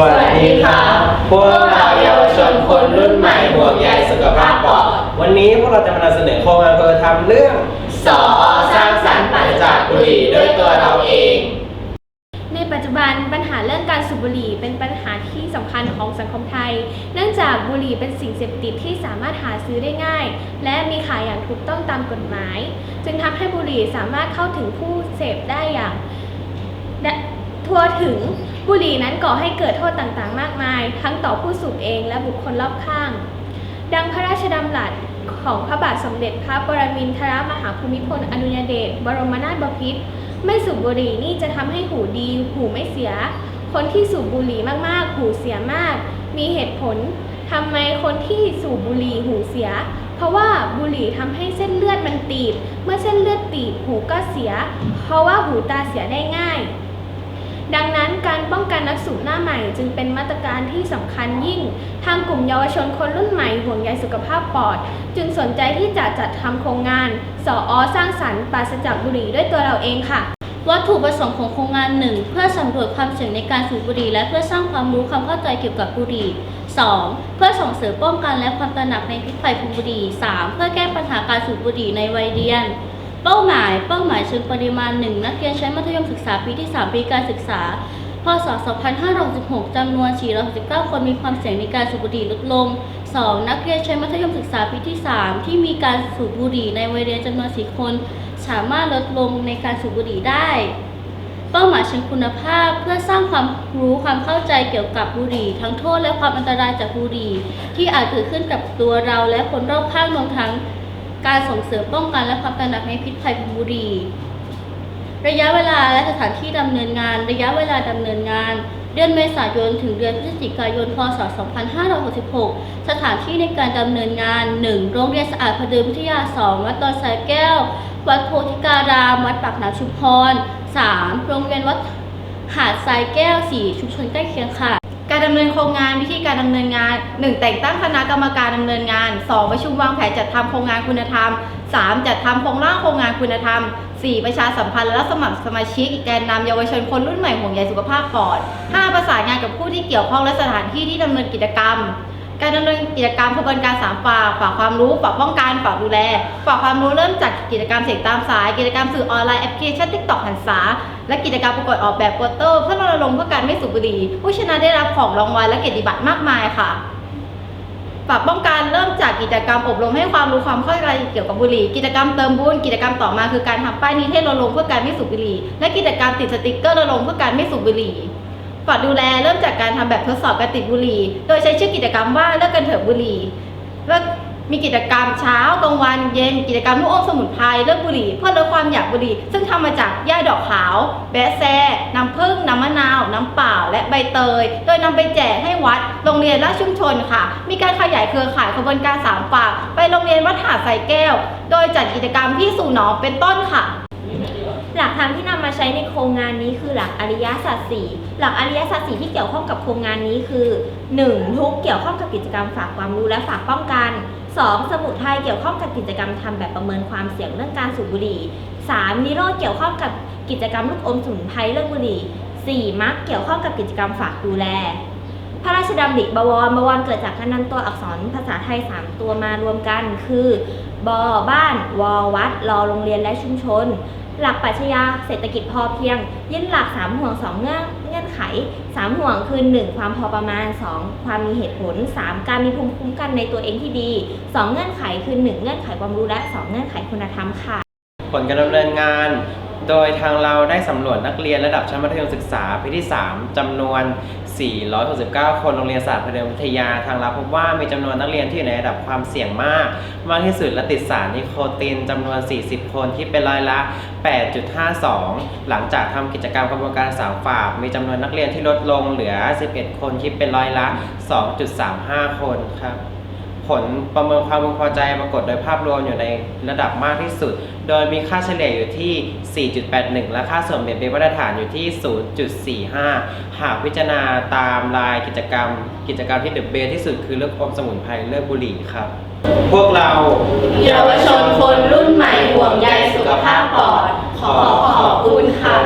วัสดีครับ พวกเราเยาวชนคนรุ่นใหม่ห่วงใยสุขภาพปอดวันนี้พวกเราจะมานำเสนอโครงการคุณธรรมเรื่องสอสร้างสรรค์ปราศจากบุหรี่ด้วยตัวเราเอง ในปัจจุบันปัญหาเรื่องการสูบบุหรี่เป็นปัญหาที่สำคัญของสังคมไทย เนื่องจากบุหรี่เป็นสิ่งเสพติดที่สามารถหาซื้อได้ง่าย และมีขายอย่างถูกต้องตามกฎหมาย จึงทำให้บุหรี่สามารถเข้าถึงผู้เสพได้อย่าง ทั่วถึง บุหรี่นั้นก่อให้เกิดโทษต่างๆ มากมาย ทั้งต่อผู้สูบเองและบุคคลรอบข้าง ดังพระราชดำรัสของพระบาทสมเด็จพระปรมินทรมหาภูมิพลอดุลยเดชบรมนาถบพิตรไม่สูบบุหรี่นี่จะทำให้หูดี หูไม่เสีย คนที่สูบบุหรี่มากๆ หูเสียมาก มีเหตุผลทำไมคนที่สูบบุหรี่หูเสีย เพราะว่าบุหรี่ทำให้เส้นเลือดมันตีบ เมื่อเส้นเลือดตีบหูก็เสีย เพราะว่าหูตาเสียได้ง่าย ดังนั้นการป้องกันนักสูบหน้าใหม่ จึงเป็นมาตรการที่สำคัญยิ่ง ทางกลุ่มเยาวชนคนรุ่นใหม่ห่วงใยสุขภาพปอด จึงสนใจที่จะจัดทำโครงงานสออสร้างสรรค์ปราศจากบุหรี่ด้วยตัวเราเองค่ะวัตถุประสงค์ของโครงงานหนึ่งเพื่อสำรวจความเสี่ยงในการสูบบุหรี่และเพื่อสร้างความรู้ความเข้าใจเกี่ยวกับบุหรี่ 2. เพื่อส่งเสริมป้องกันและความตระหนักในพิษภัยของบุหรี่ 3. เพื่อแก้ปัญหาการสูบบุหรี่ในวัยเรียน เป้าหมายเป้าหมายเชิงปริมาณ 1 นักเรียนชั้นมัธยมศึกษาปีที่ 3 ปีการศึกษา พศ 2566จำนวน 469 คนมีความเสี่ยงในการสูบบุหรี่ลดลง 2. นักเรียนชั้นมัธยมศึกษาปีที่ 3 ที่มีการสูบบุหรี่ในวัยเรียนจำนวน 4 คน สามารถลดลงในการสูบบุหรี่ได้ เป้าหมายเชิงคุณภาพเพื่อสร้างความรู้ความเข้าใจเกี่ยวกับบุหรี่ ทั้งโทษและความอันตรายจากบุหรี่ ที่อาจเกิดขึ้นกับตัวเราและคนรอบข้างรวมทั้ง การส่งเสริมป้องกันและความตระหนักในพิษภัยของบุหรี่ระยะเวลาและสถานที่ดำเนินงาน ระยะเวลาดำเนินงาน เดือนเมษายนถึงเดือนพฤศจิกายน พศ 2566 สถานที่ในการดำเนินงาน 1. โรงเรียนสะอาดพเดิมวิทยา 2 วัดดอนสายแก้ว วัดโพธิการาม วัดปากน้ำชุมพร 3. โรงเรียนวัดหาดทรายแก้ว 4 ชุมชนใกล้เคียงค่ะ ดำเนินโครงงานวิธีการดำเนินงาน 1. แต่งตั้งคณะกรรมการดำเนินงาน 2. ประชุมวางแผนจัดทำโครงงานคุณธรรม 3. จัดทำโครงร่างโครงงานคุณธรรม 4. ประชาสัมพันธ์และรับสมัครสมาชิกแกนนำเยาวชนคนรุ่นใหม่ห่วงใยสุขภาพปอด 5. ประสานงานกับผู้ที่เกี่ยวข้องและสถานที่ที่ดำเนินกิจกรรม การดำเนินกิจกรรมขบวนการสามฝ่าฝ่าความรู้ฝ่าป้องกันฝ่าดูแลฝ่าความรู้เริ่มจากกิจกรรมเสียงตามสาย กิจกรรมสื่อออนไลน์แอปพลิเคชันทิกตอกหันษาและกิจกรรมประกวดออกแบบโปสเตอร์เพื่อรณรงค์เพื่อการไม่สูบบุหรี่ผู้ชนะได้รับของรางวัลและเกียรติบัตรมากมายค่ะฝ่าป้องกันเริ่มจากกิจกรรมอบรมให้ความรู้ความเข้าใจเกี่ยวกับบุหรี่ กิจกรรมเติมบุญกิจกรรมต่อมาคือการทำป้ายนิเทศรณรงค์เพื่อการไม่สูบบุหรี่ และกิจกรรมติดสติกเกอร์รณรงค์เพื่อการไม่สูบบุหรี่ ฝากดูแลเริ่มจากการทำแบบทดสอบการติดบุหรี่ โดยใช้ชื่อกิจกรรมว่าเลิกกันเถอะบุหรี่เลิกมีกิจกรรมเช้ากลางวันเย็น กิจกรรมลูกอมสมุนไพรเลิกบุหรี่เพื่อลดความอยากบุหรี่ ซึ่งทำมาจากหญ้าดอกขาวแบะแซน้ำผึ้งน้ำมะนาว น้ำเปล่า และใบเตย โดยนำไปแจกให้วัด โรงเรียนและชุมชนค่ะ มีการขยายเครือข่ายขบวนการสามฝากไปโรงเรียนวัดหาดใส่แก้ว โดยจัดกิจกรรมที่สู่หนองเป็นต้นค่ะ ลักธรรมที่นำมาใช้ในโครงงานนี้คือหลักอริยสัจสี่หลักอริยสัจสี่ที่เกี่ยวข้องกับโครงงานนี้คือ 1. ทุกเกี่ยวข้องกับกิจกรรมฝากความรู้และฝากป้องกัน 2. สมุทัยเกี่ยวข้องกับกิจกรรมทำแบบประเมินความเสี่ยงเรื่องการสูบบุหรี่ 3. นิโรธเกี่ยวข้องกับกิจกรรมลูกอมสมุนไพรเรื่องบุหรี่ 4. มรรคเกี่ยวข้องกับกิจกรรมฝากดูแลพระราชดำริบวรบวรเกิดจากการนำตัวอักษรภาษาไทย 3 ตัวมารวมกัน คือบบ้านววัดรอโรงเรียนและชุมชน หลักปรัชญาเศรษฐกิจพอเพียง ยึดหลัก 3 ห่วง 2 เงื่อนเงื่อนไข 3 ห่วงคือ 1. ความพอประมาณ 2. ความมีเหตุผล 3. การมีภูมิคุ้มกันในตัวเองที่ดี 2 เงื่อนไขคือ 1 เงื่อนไขความรู้และ 2 เงื่อนไขคุณธรรมค่ะ ผลการดำเนินงาน โดยทางเราได้สำรวจนักเรียนระดับชั้นมัธยมศึกษาปีที่ 3จำนวน 469 คนโรงเรียนศาสตร์พเดิมวิทยา ทางเราพบว่ามีจำนวนนักเรียนที่อยู่ในระดับความเสี่ยงมาก มากที่สุดและติดสารนิโคตินจำนวน 40 คนที่เป็นร้อยละ 8.52 หลังจากทำกิจกรรมกระบวนการสามฝากมีจำนวนนักเรียนที่ลดลงเหลือ 11 คนคิดเป็นร้อยละ 2.35 คนครับผลประเมินความพึงพอใจปรากฏโดยภาพรวมอยู่ในระดับมากที่สุด โดยมีค่าเฉลี่ยอยู่ที่ 4.81 และค่าส่วนเปลี่ยนเป็นมาตรฐานอยู่ที่ 0.45 หากพิจารณาตามรายกิจกรรม กิจกรรมที่เดอะเบสที่สุดคือเลือกอมสมุนไพรเลือกบุหรี่ครับ พวกเราเยาวชนคนรุ่นใหม่ห่วงใยสุขภาพปอดขอขอบคุณค่ะ